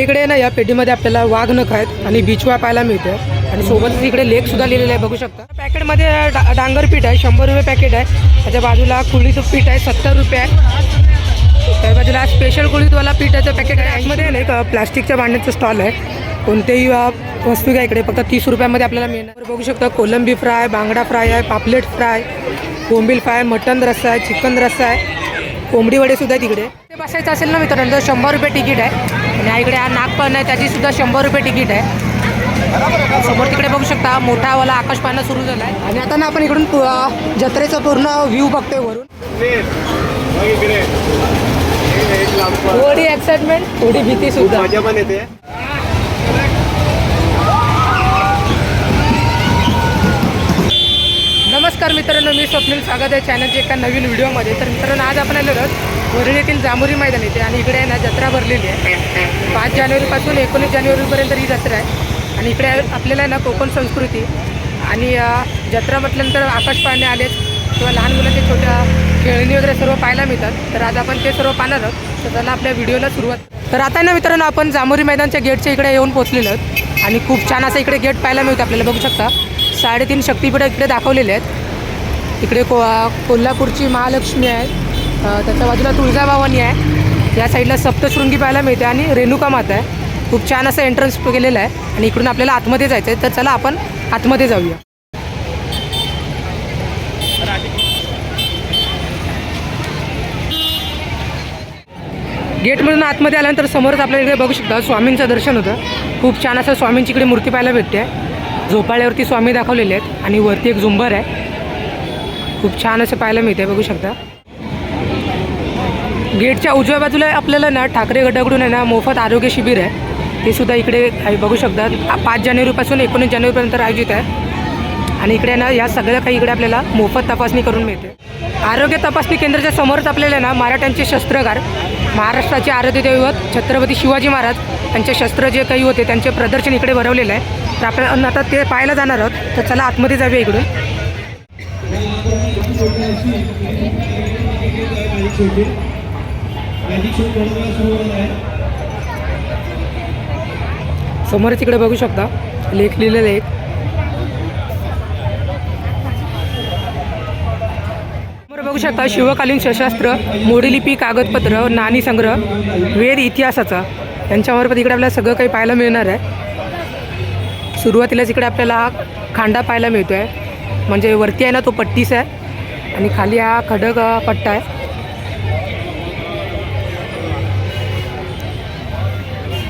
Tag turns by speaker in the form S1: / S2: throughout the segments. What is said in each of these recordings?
S1: इकडे ना या पेटीमध्ये आपल्याला वाघ नख आहेत आणि बिचवा पाहायला मिळतो आणि सोबतच इकडे लेक सुद्धा लिहिलेलं आहे बघू शकता. पॅकेटमध्ये डा डांगर पीठ आहे शंभर रुपये पॅकेट आहे. त्याच्या बाजूला कुळीचं पीठ आहे सत्तर रुपये आहे. त्या बाजूला स्पेशल कुळीतवाला पीठाचं पॅकेट आहे. यामध्ये ना एक प्लास्टिकच्या भांड्याचं स्टॉल आहे. कोणतेही वस्तू घ्या इकडे फक्त तीस रुपयामध्ये आपल्याला मिळणार. बघू शकता कोलंबी फ्राय बांगडा फ्राय आहे पापलेट फ्राय कोंबील फ्राय मटन रस्सा आहे चिकन रस्सा आहे. कोंबडी वडे सुद्धा आहे तिकडे ते बसायचं असेल ना मित्रांनो तर शंभर रुपये तिकीट आहे. हा इकडे हा नागपण आहे त्याची सुद्धा शंभर रुपये तिकीट आहे. समोर तिकडे बघू शकता मोठावाला आकाश पाहणं सुरू झालं आहे आणि आता ना आपण इकडून जत्रेचा पूर्ण व्ह्यू बघतोय वरून. थोडी एक्साइटमेंट थोडी भीती सुद्धा.
S2: मजा पण येते.
S1: नमस्कार मित्रांनो मी स्वप्नील स्वागत आहे चॅनलच्या एका नवीन व्हिडिओमध्ये तर मित्रांनो आज आपण आलो आहोत वरळी येथील जांभुरी मैदान येते आणि इकडे आहे ना जत्रा भरलेली आहे. पाच जानेवारीपासून एकोणीस जानेवारीपर्यंत ही जत्रा आहे. आणि इकडे आपल्याला आहे ना कोकण संस्कृती. आणि जत्रा म्हटल्यानंतर आकाश पाहणे आलेच किंवा लहान मुलांचे छोट्या खेळणी वगैरे सर्व पाहायला मिळतात. तर आज आपण ते सर्व पाहणार आहोत. तर त्याला आपल्या व्हिडिओला सुरुवात तर आता ना मित्रांनो आपण जांभुरी मैदानच्या गेटच्या इकडे येऊन पोचलेलो आहोत. आणि खूप छान असं इकडे गेट पाहायला मिळतं आपल्याला बघू शकता. साडेतीन शक्तीपीठं इकडे दाखवलेले आहेत. इकडे को कोल्हापूरची महालक्ष्मी आहे. त्याच्या बाजूला तुळजाभवानी आहे. या साईडला सप्तशृंगी पाहायला मिळते आणि रेणुका माता आहे. खूप छान असं एंट्रन्स केलेलं आहे आणि इकडून आपल्याला आतमध्ये जायचं आहे तर चला आपण आतमध्ये जाऊया. गेटमधून आतमध्ये आल्यानंतर समोरच आपल्याला इकडे बघू शकता स्वामींचं दर्शन होतं. खूप छान असं स्वामींची इकडे मूर्ती पाहायला भेटते. झोपाळ्यावरती स्वामी दाखवलेले आहेत आणि वरती एक झुंबर आहे. खूप छान असं पाहायला मिळते बघू शकता. गेटच्या उजव्या बाजूला आपल्याला ना ठाकरे गटाकडून आहे ना मोफत आरोग्य शिबिर आहे. ते सुद्धा इकडे बघू शकतात. पाच जानेवारीपासून एकोणीस जानेवारीपर्यंत आयोजित आहे. आणि इकडे ना या सगळ्या काही इकडे आपल्याला मोफत तपासणी करून मिळते. आरोग्य तपासणी केंद्राच्या समोरच आपल्याला ना मराठ्यांचे शस्त्रगार महाराष्ट्राचे आराध्य दैवत छत्रपती शिवाजी महाराज यांचे शस्त्र जे काही होते त्यांचे प्रदर्शन इकडे भरवलेलं आहे. तर आपण आता ते पाहायला जाणार आहोत. तर चला आतमध्ये जाऊया इकडून. समोर तिकडे बघू शकता. लेख लिहिलेले आहेत समोर बघू शकता शिवकालीन शस्त्रास्त्र मोडीलिपी कागदपत्र नाणी संग्रह वेद इतिहासाचा. यांच्यामार्फत इकडे आपल्याला सगळं काही पाहायला मिळणार आहे. सुरुवातीलाच इकडे आपल्याला हा खांडा पाहायला मिळतो आहे म्हणजे वरती आहे ना तो पट्टीस आहे. आणि खाली हा खडक पट्टा आहे.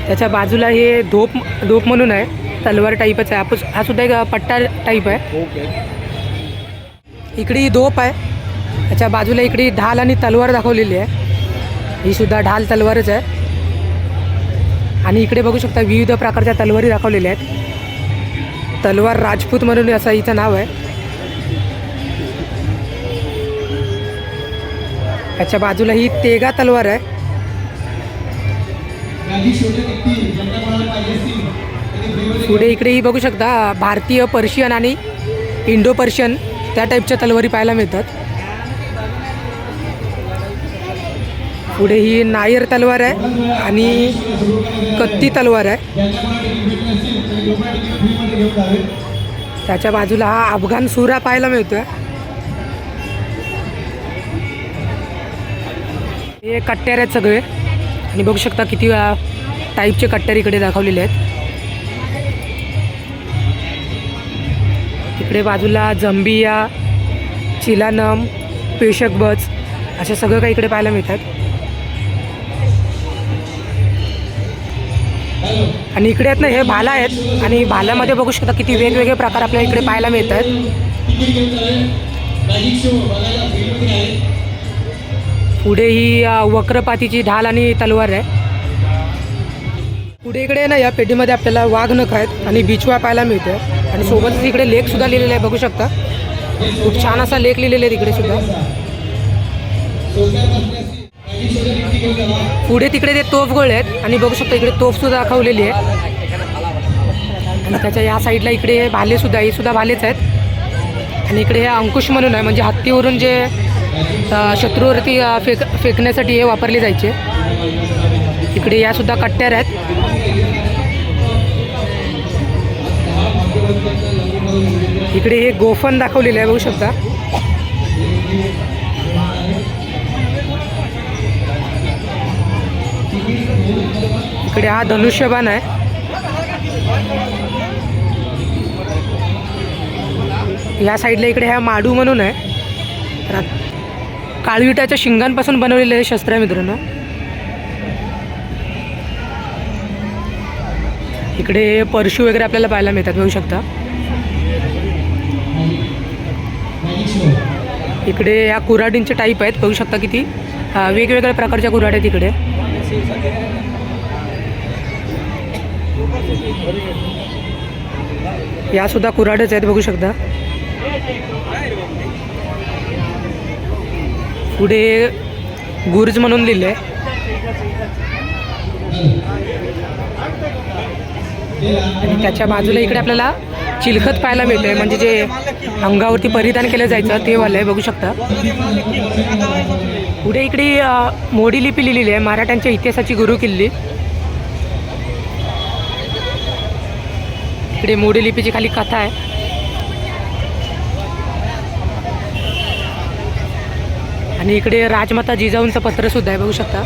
S1: त्याच्या बाजूला हे धोप धोप म्हणून आहे तलवार टाईपच आहे. आपण हा सुद्धा एक पट्टा टाईप आहे. इकडे ही धोप आहे. त्याच्या बाजूला इकडे ढाल आणि तलवार दाखवलेली आहे. ही सुद्धा ढाल तलवारच आहे. आणि इकडे बघू शकता विविध प्रकारच्या तलवारी दाखवलेल्या आहेत. तलवार राजपूत म्हणून असं इथं नाव आहे. त्याच्या बाजूला ही तेगा तलवार आहे. पुढे इकडेही बघू शकता भारतीय पर्शियन आणि इंडो पर्शियन त्या टाईपच्या तलवारी पाहायला मिळतात. पुढे ही नायर तलवार आहे आणि कत्ती तलवार आहे. त्याच्या बाजूला हा अफगाण सुरा पाहायला मिळतोय. हे कट्ट्यार आहेत सगळे. आणि बघू शकता किती वेळा टाईपचे कट्ट्यार इकडे दाखवलेले आहेत. इकडे बाजूला जंबिया चिलानम पेशकबज असे सगळं काही इकडे पाहायला मिळतात. आणि इकडे आहेत ना हे भाला आहेत. आणि भाल्यामध्ये बघू शकता किती वेगवेगळे प्रकार आपल्याला इकडे पाहायला मिळतात. पुढे ही वक्रपातीची ढाल आणि तलवार आहे. पुढे इकडे ना या पेटीमध्ये आपल्याला वाघ नख आहेत आणि बिचवा पाहायला मिळतो आणि सोबतच इकडे लेखसुद्धा लिहिलेला आहे बघू शकता. खूप छान असा लेख लिहिलेला आहे तिकडे सुद्धा. पुढे तिकडे ते तोफगोळे आहेत आणि बघू शकता इकडे तोफ सुद्धा दाखवलेली आहे. आणि त्याच्या या साईडला इकडे भाले सुद्धा हे सुद्धा भालेच आहेत. आणि इकडे हे अंकुश म्हणून आहे म्हणजे हत्तीवरून जे शत्रूवरती फेक फेकण्यासाठी हे वापरले जायचे. इकडे यासुद्धा कट्ट्यार आहेत. इकडे हे गोफन दाखवलेलं आहे बघू शकता. इकडे हा धनुष्यबाण आहे. या साईडला इकडे हा माडू म्हणून आहे. काळविटाच्या शिंगांपासून बनवलेलं हे शस्त्र आहे मित्रांनो. इकडे परशू वगैरे आपल्याला पाहायला मिळतात बघू शकता. इकडे या कुऱ्हाडींचे टाईप आहेत बघू शकता किती. वेगवेगळ्या प्रकारच्या कुऱ्हाड आहेत इकडे. या सुद्धा कुऱ्हाडच आहेत बघू शकता. पुढे गुरुज म्हणून लिहिले आहे आणि त्याच्या बाजूला इकडे आपल्याला चिलखत पाहायला मिळतंय. म्हणजे जे अंगावरती परिधान केलं जायचं ते वालं आहे बघू शकता. पुढे इकडे मोडी लिपी लिहिलेली आहे. मराठ्यांच्या इतिहासाची गुरु किल्ली. इकडे मोडी लिपीची खाली कथा आहे. आणि इकडे राजमाता जिजाऊंचं पत्र सुद्धा आहे बघू शकता.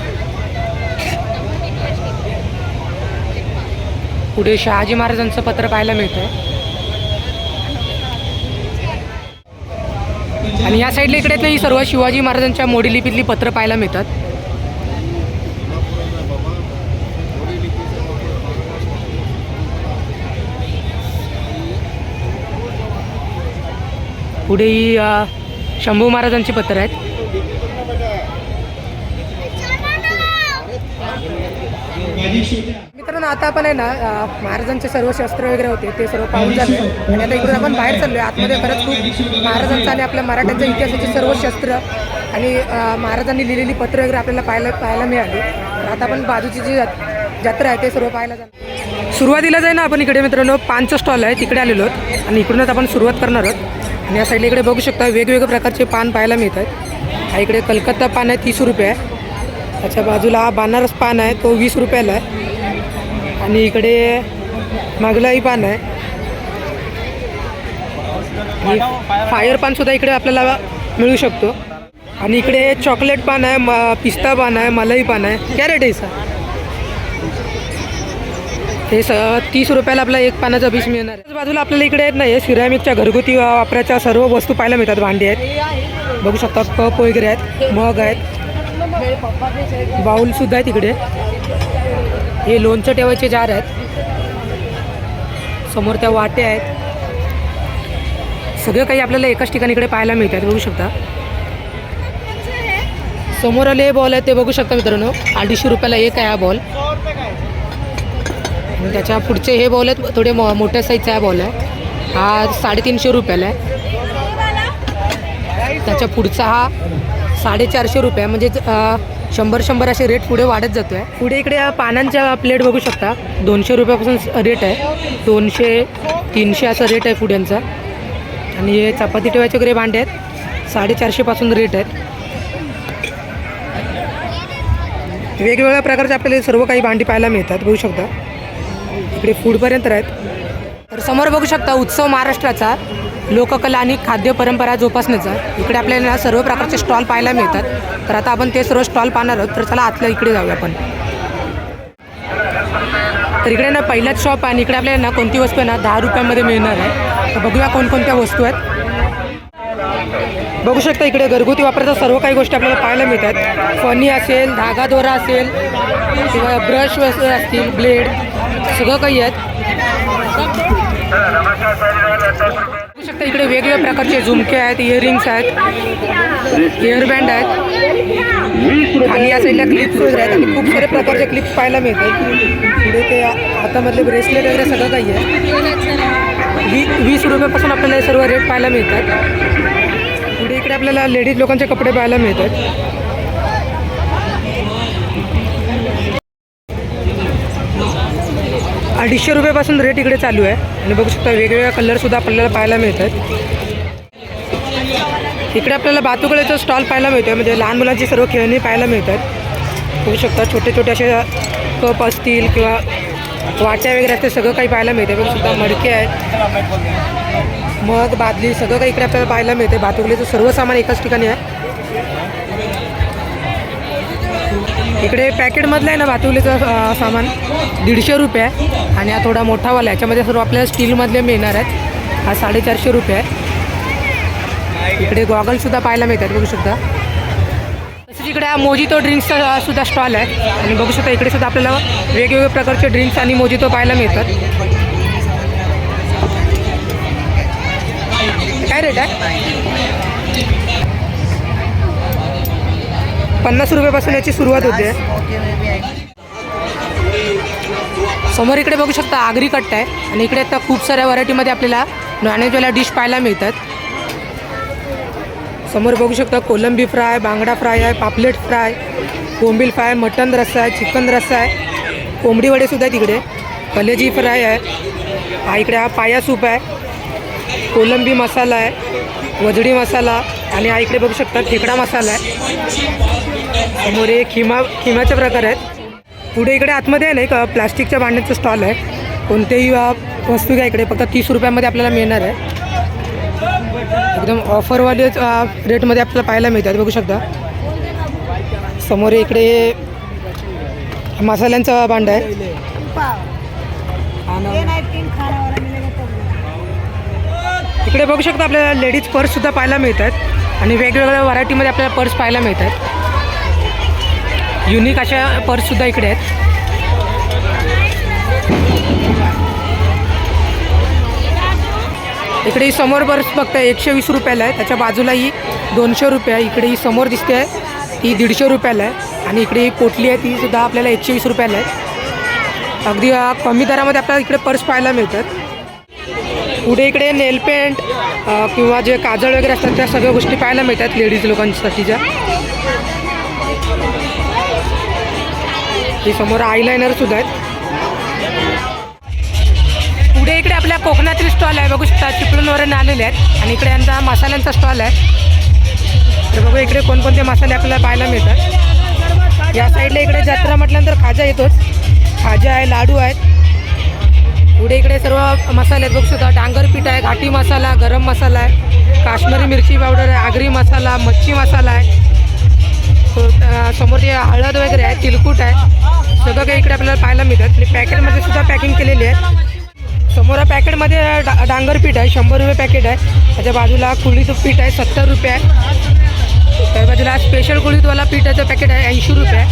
S1: पुढे शहाजी महाराजांचं पत्र पाहायला मिळतं आणि या साईडला इकडे ही सर्व शिवाजी महाराजांच्या मोडी लिपीतली पत्र पाहायला मिळतात. पुढे ही शंभू महाराजांची पत्र आहेत मित्रांनो आता आपण आहे ना महाराजांचे सर्व शस्त्र वगैरे होते ते सर्व पाहून झाले आणि आता इकडून आपण बाहेर चाललोय. आतमध्ये खरंच खूप महाराजांचा आणि आपल्या मराठ्यांच्या इतिहासाचे सर्व शस्त्र आणि महाराजांनी लिहिलेली पत्र वगैरे आपल्याला पाहायला पाहायला मिळाली. तर आता आपण बाजूची जी जत्रा आहे ते सर्व पाहायला जाणार. सुरुवातीला जाईल ना आपण इकडे मित्रांनो पानचं स्टॉल आहे तिकडे आलेलो आहोत. आणि इकडूनच आपण सुरुवात करणार आहोत. आणि या साईडला इकडे बघू शकता वेगवेगळ्या प्रकारचे पान पाहायला मिळतात. हा इकडे कलकत्ता पान आहे तीस रुपये आहे. त्याच्या बाजूला हा बनारस पान आहे तो वीस रुपयाला आहे. आणि इकडे मागलाही पान आहे. आणि फायर पान सुद्धा इकडे आपल्याला मिळू शकतो. आणि इकडे चॉकलेट पान आहे म पिस्ता पान आहे मलाई पान आहे. क्या रेट आहे सर हे स तीस रुपयाला आपला एक पानाचा बीस मिळणार आहे. बाजूला आपल्याला इकडे आहेत नाही सिरॅमिकच्या घरगुती वापराच्या सर्व वस्तू पाहायला मिळतात. भांडी आहेत. बघू शकता कप वगैरे आहेत मग आहेत. बाऊलसुद्धा आहेत इकडे. हे लोणचं ठेवायचे जार आहेत. समोर त्या वाटे आहेत. सगळं काही आपल्याला एकाच ठिकाणी इकडे पाहायला मिळतात बघू शकता. समोर आले हे बॉल आहेत ते बघू शकता मित्रांनो. अडीचशे रुपयाला एक आहे हा बॉल त्याच्या पुढचे हे बॉल आहेत थोडे मो मोठ्या साईजचा हा बॉल आहे. हा साडेतीनशे रुपयाला आहे. त्याच्या पुढचा हा साडेचारशे रुपये म्हणजे शंभर शंभर असे रेट पुढे वाढत जातो आहे पुढे इकडे या पानांच्या प्लेट बघू शकता. दोनशे रुपयापासून रेट आहे. दोनशे तीनशे असा रेट आहे पुढ्यांचा. आणि हे चपाती ठेवायचे वगैरे भांडे आहेत. साडेचारशेपासून रेट आहेत. वेगवेगळ्या प्रकारचे आपल्याला सर्व काही भांडी पाहायला मिळतात. बघू शकता. इकडे फूडपर्यंत आहेत तर समोर बघू शकता उत्सव महाराष्ट्राचा. लोककला आणि खाद्य परंपरा जोपासण्याचा. इकडे आपल्याला सर्व प्रकारचे स्टॉल पाहायला मिळतात. तर आता आपण ते सर्व स्टॉल पाहणार आहोत. तर चला आतल्या इकडे जाऊया आपण. तर इकडे ना पहिलाच शॉप आहे आणि इकडे आपल्याला ना कोणती वस्तू आहे ना दहा रुपयामध्ये मिळणार आहे. तर बघूया कोणकोणत्या वस्तू आहेत. बघू शकता इकडे घरगुती वापराच्या सर्व काही गोष्टी आपल्याला पाहायला मिळतात. फणी असेल धागा दोरा असेल किंवा ब्रश वस्तू असतील ब्लेड सगळं काही आहेत. शकता इकडे वेगवेगळ्या प्रकारचे झुमके आहेत इयरिंग्स आहेत इयरबँड आहेत. आणि या साईडला क्लिप्स वगैरे आहेत. आणि खूप सारे प्रकारचे क्लिप्स पाहायला मिळतात. पुढे ते हातामधले ब्रेसलेट वगैरे सगळं काही आहे. वी वीस रुपयापासून आपल्याला सर्व रेट पाहायला मिळतात. पुढे इकडे आपल्याला लेडीज लोकांचे कपडे पाहायला मिळतात. अडीचशे रुपयापासून रेट इकडे चालू आहे. आणि बघू शकता वेगवेगळ्या कलरसुद्धा आपल्याला पाहायला मिळतात. इकडे आपल्याला बातुकड्याचा स्टॉल पाहायला मिळतो म्हणजे लहान मुलांची सर्व खेळणी पाहायला मिळतात. बघू शकता छोटे छोटे असे कप असतील किंवा वाट्या वगैरे असते सगळं काही पाहायला मिळते बघू सुद्धा मडके आहेत. मग बादली सगळं काही इकडे आपल्याला पाहायला मिळते भातुकलीचं सर्व सामान एकाच ठिकाणी आहे. इकडे पॅकेटमधलं आहे ना भातुकलीचं सामान? दीडशे रुपये आहे. आणि हा थोडा मोठावाला आहे. याच्यामध्ये सर्व आपल्याला स्टीलमधले मिळणार आहेत. हा साडेचारशे रुपये आहे इकडे गॉगलसुद्धा पाहायला मिळतात बघू शकता. तसंच इकडे हा मोजितो ड्रिंक्सचा सुद्धा स्टॉल आहे. आणि बघू शकता इकडे सुद्धा आपल्याला वेगवेगळ्या प्रकारचे ड्रिंक्स आणि मोजितो पाहायला मिळतात. काय रेट आहे? पन्नास रुपयापासून याची सुरुवात होते. समोर इकडे बघू शकता आगरी कट्टा आहे. आणि इकडे आता खूप साऱ्या व्हरायटीमध्ये आपल्याला नॉनव्हेजवाल्या डिश पाहायला मिळतात. समोर बघू शकता कोलंबी फ्राय बांगडा फ्राय आहे पापलेट फ्राय कोंबील फ्राय मटन रस्सा आहे चिकन रस्सा आहे. कोंबडी वडेसुद्धा आहे तिकडे कलेजी फ्राय आहे. हा इकडे हा पाया सूप आहे. कोलंबी मसाला आहे. वजडी मसाला. आणि हा इकडे बघू शकता खेकडा मसाला आहे. समोर हे खिमा खिमाचे प्रकार आहेत. पुढे इकडे आतमध्ये आहे ना एक प्लास्टिकच्या भांड्याचं स्टॉल आहे. कोणतेही वस्तू घ्या इकडे फक्त तीस रुपयामध्ये आपल्याला मिळणार आहे. एकदम ऑफरवालेच रेटमध्ये आपल्याला पाहायला मिळतात बघू शकता. समोर इकडे मसाल्यांचा भांडा आहे. इकडे बघू शकता आपल्याला लेडीज पर्ससुद्धा पाहायला मिळतात आणि वेगवेगळ्या व्हरायटीमध्ये आपल्याला पर्स पाहायला मिळतात. युनिक अशा पर्ससुद्धा इकडे आहेत. इकडे ही समोर पर्स फक्त एकशे वीस रुपयाला आहे. त्याच्या बाजूला ही दोनशे रुपये आहे इकडे ही समोर दिसते आहे. ती दीडशे रुपयाला आहे. आणि इकडे ही पोटली आहे ती सुद्धा आपल्याला एकशे वीस रुपयाला आहे. अगदी कमी दरामध्ये आपल्याला इकडे पर्स पाहायला मिळतात. पुढे इकडे नेल पेंट किंवा जे काजळ वगैरे असतात त्या सगळ्या गोष्टी पाहायला मिळतात लेडीज लोकांसाठीच्या ही समोर आयलायनर सुद्धा आहेत. पुढे इकडे आपल्या कोकणातील स्टॉल आहे. बघू शकता चिपळूणवरून आलेले आहेत. आणि इकडे यांचा मसाल्यांचा स्टॉल आहे. तर बघू इकडे कोणकोणते मसाले आपल्याला पाहायला मिळतात. या साईडला इकडे जत्रा म्हटल्यानंतर खाजा येतोच. खाजा आहे लाडू आहेत. पुढे इकडे सर्व मसाले आहेत. बघू शकता डांगर पीठ आहे घाटी मसाला गरम मसाला आहे. काश्मीरी मिरची पावडर आहे आगरी मसाला मच्छी मसाला आहे. समोर जे हळद वगैरे आहे तिलकुट आहे. सगळं काही इकडे आपल्याला पाहायला मिळतात आणि पॅकेटमध्ये सुद्धा पॅकिंग केलेली आहे. समोर पॅकेटमध्ये डा डांगर पीठ आहे. शंभर रुपये पॅकेट आहे. त्याच्या बाजूला कुळीचं पीठ आहे. सत्तर रुपये आहे. त्या बाजूला स्पेशल कुळीतवाला पिठाचं पॅकेट आहे. ऐंशी रुपये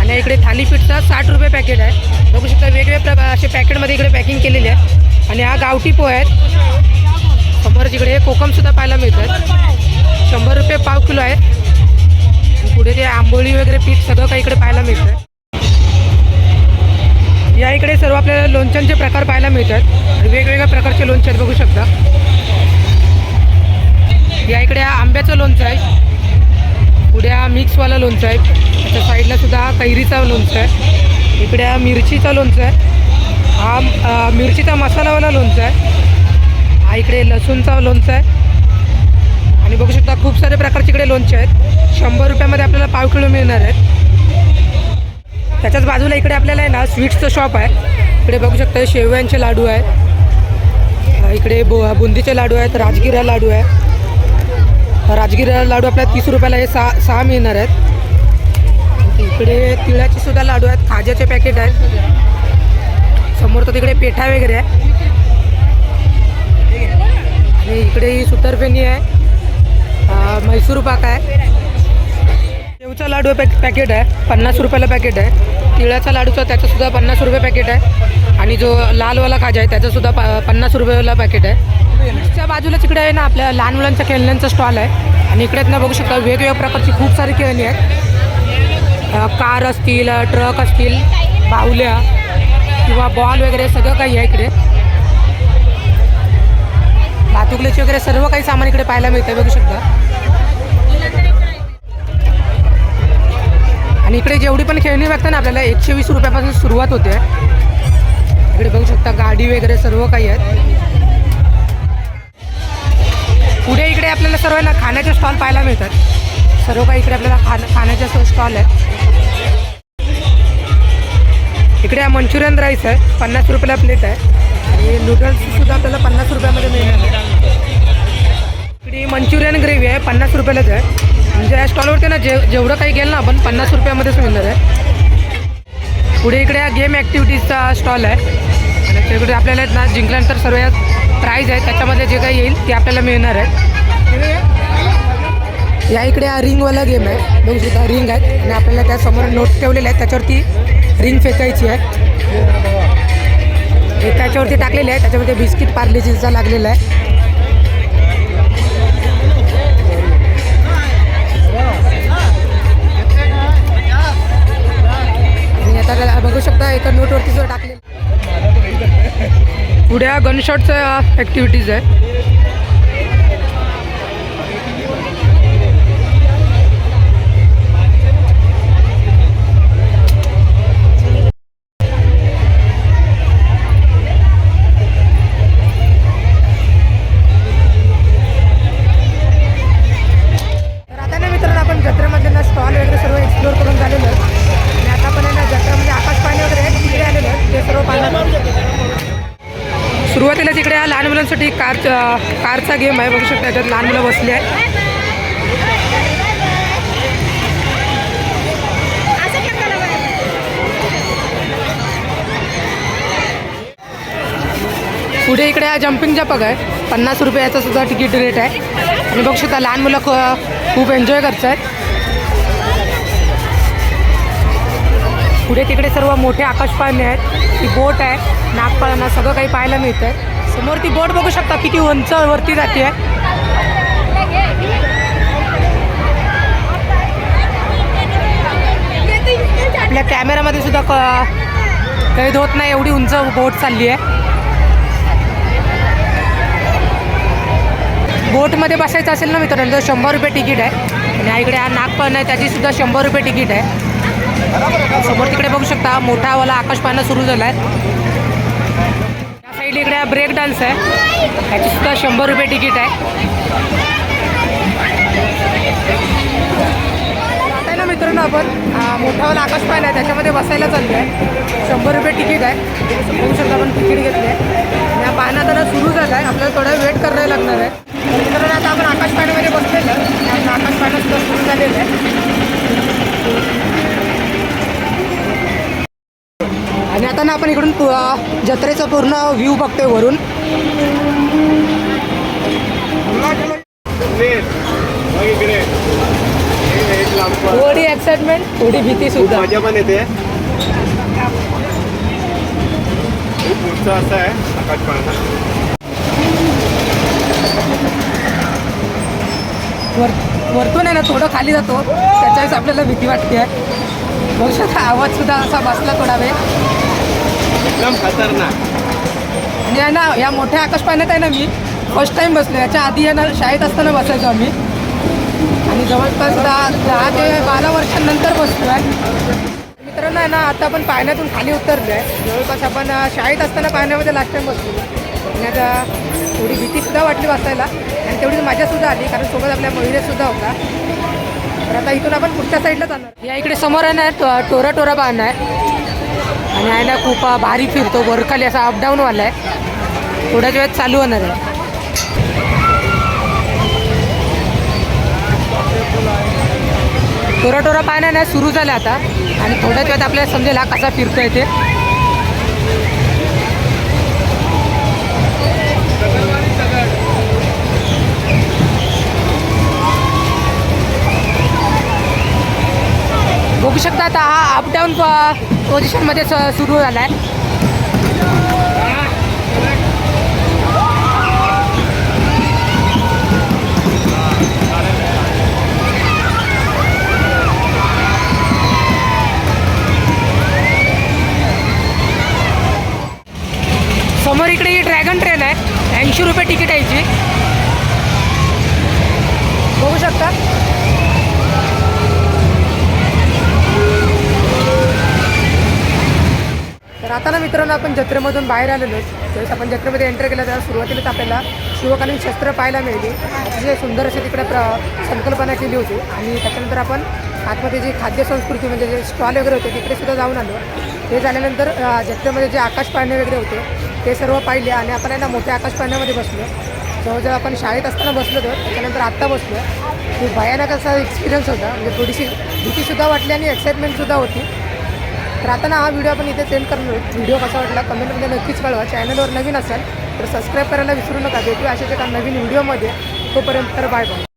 S1: आणि इकडे थालीपीठचं साठ रुपये पॅकेट आहे. बघू शकता वेगवेगळ्या प्रकार असे पॅकेटमध्ये इकडे पॅकिंग केलेले आहे. आणि हा गावठी पोहे आहेत. समोर इकडे कोकमसुद्धा पाहायला मिळतात. शंभर रुपये पाव किलो आहे पुढे ते आंबोळी वगैरे पीठ सगळं काही इकडे पाहायला मिळतं या इकडे सर्व आपल्याला लोणच्यांचे प्रकार पाहायला मिळतात. वेगवेगळ्या प्रकारचे लोणचे आहेत बघू शकता. या इकडे आंब्याचं लोणचं आहे. पुढे हा मिक्सवाला लोणचं आहे. त्याच्या साईडला सुद्धा कैरीचा लोणचं आहे. इकडे हा मिरचीचा लोणचं आहे. हा मिरचीचा मसालावाला लोणचं आहे. हा इकडे लसूणचा लोणचं आहे. आणि बघू शकता खूप सारे प्रकारचे इकडे लोणचे आहेत. शंभर रुपयामध्ये आपल्याला पाव किलो मिळणार आहेत. त्याच्याच बाजूला इकडे आपल्याला आहे ना स्वीट्सचं शॉप आहे. इकडे बघू शकता शेवयांचे लाडू आहे इकडे बु बुंदीचे लाडू आहेत राजगिरा लाडू आहे. राजगिरा लाडू आपल्याला तीस रुपयाला हे सहा सहा मिळणार आहेत. इकडे तिळाचे सुद्धा लाडू आहेत खाज्याचे पॅकेट आहेत. समोर तर तिकडे पेठा वगैरे आहे. आणि इकडे ही सुतरफेनी आहे. मैसूर म्हैसूर पाक आहे. शेवचा लाडू पॅक पॅकेट आहे. पन्नास रुपयाला पॅकेट आहे. तिळाचा लाडूचा त्याचासुद्धा पन्नास रुपये पॅकेट आहे. आणि जो लालवाला खाजा आहे त्याचासुद्धा प पन्नास रुपयाला पॅकेट आहे. त्या बाजूला तिकडे आहे ना आपल्या लहान मुलांच्या खेळण्यांचा स्टॉल आहे. आणि इकडे ना बघू शकता वेगवेगळ्या प्रकारची खूप सारी खेळणी आहेत. कार असतील ट्रक असतील बाहुल्या किंवा बॉल वगैरे सगळं काही आहे इकडे. भातुकलेचे वगैरे सर्व काही सामान इकडे पाहायला मिळतं बघू शकता. आणि इकडे जेवढी पण खेळणी बघता ना आपल्याला एकशे वीस रुपयापासून सुरुवात होते. इकडे बघू शकता गाडी वगैरे सर्व काही आहेत. पुढे इकडे आपल्याला सर्व ना खाण्याचे स्टॉल पाहायला मिळतात. सर्व काही इकडे आपल्याला खाण खाण्याचे स्टॉल आहेत. इकडे मंचुरियन राईस आहे पन्नास रुपयाला प्लेट आहे. आणि नूडल्ससुद्धा आपल्याला पन्नास रुपयामध्ये मिळणार इकडे मंचुरियन ग्रेव्ही आहे पन्नास रुपयालाच आहे. म्हणजे या स्टॉलवरती ना जे जेवढं काही गेलं ना आपण पन्नास रुपयामध्येच मिळणार आहे. पुढे इकडे हा गेम ॲक्टिव्हिटीजचा स्टॉल आहे. आणि त्याकडे आपल्याला ना जिंकल्यानंतर सर्व प्राईज आहे. त्याच्यामध्ये जे काही येईल ते आपल्याला मिळणार आहे. या इकडे हा रिंगवाला गेम आहे. बघू सुद्धा रिंग आहेत. आणि आपल्याला त्यासमोर नोट ठेवलेले आहेत. त्याच्यावरती रिंग फेकायची आहे. त्याच्यावरती टाकलेली आहे त्याच्यामध्ये बिस्किट पार्लेजीचा लागलेला आहे. आणि बघू शकता एका नोटवरती जो टाकले पुढे गनशॉटचं ॲक्टिव्हिटीज आहे. जम्पिंगचा पग आहे. पन्नास रुपये याचा सुद्धा तिकीट रेट आहे. आणि बघू शकता लहान मुलं खूप एन्जॉय करत आहेत पुढे तिकडे सर्व मोठे आकाशपाळणे आहेत. ती बोट आहे नागपाळांना सगळं काही पाहायला मिळतं आहे समोर ती बोट बघू शकता किती उंच वरती जाते. आहे आपल्या कॅमेरामध्ये सुद्धा क- कैद होत नाही एवढी उंच बोट चालली आहे. बोटमध्ये बसायचं असेल ना मित्रांनो तर शंभर रुपये तिकीट आहे. आणि इकडे हा नागपण आहे त्याचीसुद्धा शंभर रुपये तिकीट आहे. समोर तिकडे बघू शकता मोठावाला आकाश पाहणं सुरू झाला आहे त्या साईड इकडे हा ब्रेक डान्स आहे. त्याचीसुद्धा शंभर रुपये तिकीट आहे. आता आहे ना मित्रांनो आपण मोठावाला आकाश पाहिला आहे त्याच्यामध्ये बसायला चाललो आहे शंभर रुपये तिकीट आहे. बघू शकता आपण तिकीट घेतली आहे या पाहण्यात आता सुरू झाला आहे आपल्याला थोडा वेट करायला लागणार आहे. तर मित्रांनो आता आपण आकाश पाण्यामध्ये बसलेलं आहे. आणि आकाश सुद्धा सुरू झालेलं आहे. आणि आता ना आपण इकडून जत्रेचा पूर्ण व्ह्यू बघतोय वरून. थोडी एक्साइटमेंट थोडी भीती सुद्धा.
S3: मजा पण येते. खूप पुढचं असं आहे आकाश
S1: वर वरतून आहे ना थोडं खाली जातो. त्याच्यावेळेस आपल्याला भीती वाटते. आहे बघू शकता आवाज सुद्धा असा बसला थोडा वेळ.
S3: एकदम खतरनाक.
S1: आहे ना या मोठ्या आकाश पाण्यात आहे ना मी फर्स्ट टाईम बसलो याच्या आधी आहे ना शाळेत असताना बसायचो आम्ही. आणि जवळपास दहा दहा ते बारा वर्षांनंतर बसलो आहे मित्रांनो आहे ना आता आपण पाण्यातून खाली उतरलो आहे जवळपास आपण शाळेत असताना पाण्यामध्ये लास्ट टाईम बसलो आणि आता थोडी भीतीसुद्धा वाटली बसायला. तेवढीच मजासुद्धा आली कारण सोबत आपल्या महिलेसुद्धा होता. तर आता इथून आपण पुढच्या साईडला जाणार. या इकडे समोर आहे ना टोरा टोरा पाहणं आहे. आणि आहे ना खूप भारी फिरतो वरखाली असा अपडाऊनवाला आहे. थोड्याच वेळात चालू होणार आहे. टोरा टोरा पाहणं ना सुरू झालं आता. आणि थोड्याच वेळात आपल्याला समजेल हा कसा फिरतोय ते. बघू शकता आता हा अपडाऊन पोझिशनमध्ये स सुरू झाला आहे समोर इकडे ही ड्रॅगन ट्रेन आहे. ऐंशी रुपये तिकीट आहे बघू शकता. तर आता ना मित्रांनो आपण जत्रेमधून बाहेर आलेलो ज्यावेळेस आपण जत्रेमध्ये एंटर केलं तेव्हा सुरुवातीलाच आपल्याला शिवकालीन शस्त्र पाहायला मिळाली. अतिशय सुंदर अशी तिकडे प्र संकल्पना केली होती. आणि त्याच्यानंतर आपण आतमध्ये जी खाद्य संस्कृती म्हणजे जे स्टॉल वगैरे होते तिकडे सुद्धा जाऊन आलो. ते झाल्यानंतर जत्रेमध्ये जे आकाश पाळणे वगैरे होते ते सर्व पाहिले आणि आपण आहे ना मोठ्या आकाश पाळण्यामध्ये बसलो. जवळजवळ आपण शाळेत असताना बसलो होतो. त्याच्यानंतर आत्ता बसलो. खूप भयानक असा एक्सपिरियन्स होता. म्हणजे थोडीशी भीतीसुद्धा वाटली आणि एक्साइटमेंटसुद्धा होती. तर आता ना हा व्हिडिओ आपण इथे सेंड करणार व्हिडिओ कसा वाटला कमेंटमध्ये नक्कीच कळवा. चॅनलवर नवीन असाल तर सबस्क्राईब करायला विसरू नका. भेटू अशाच एका नवीन व्हिडिओमध्ये. तोपर्यंत तर बाय बाय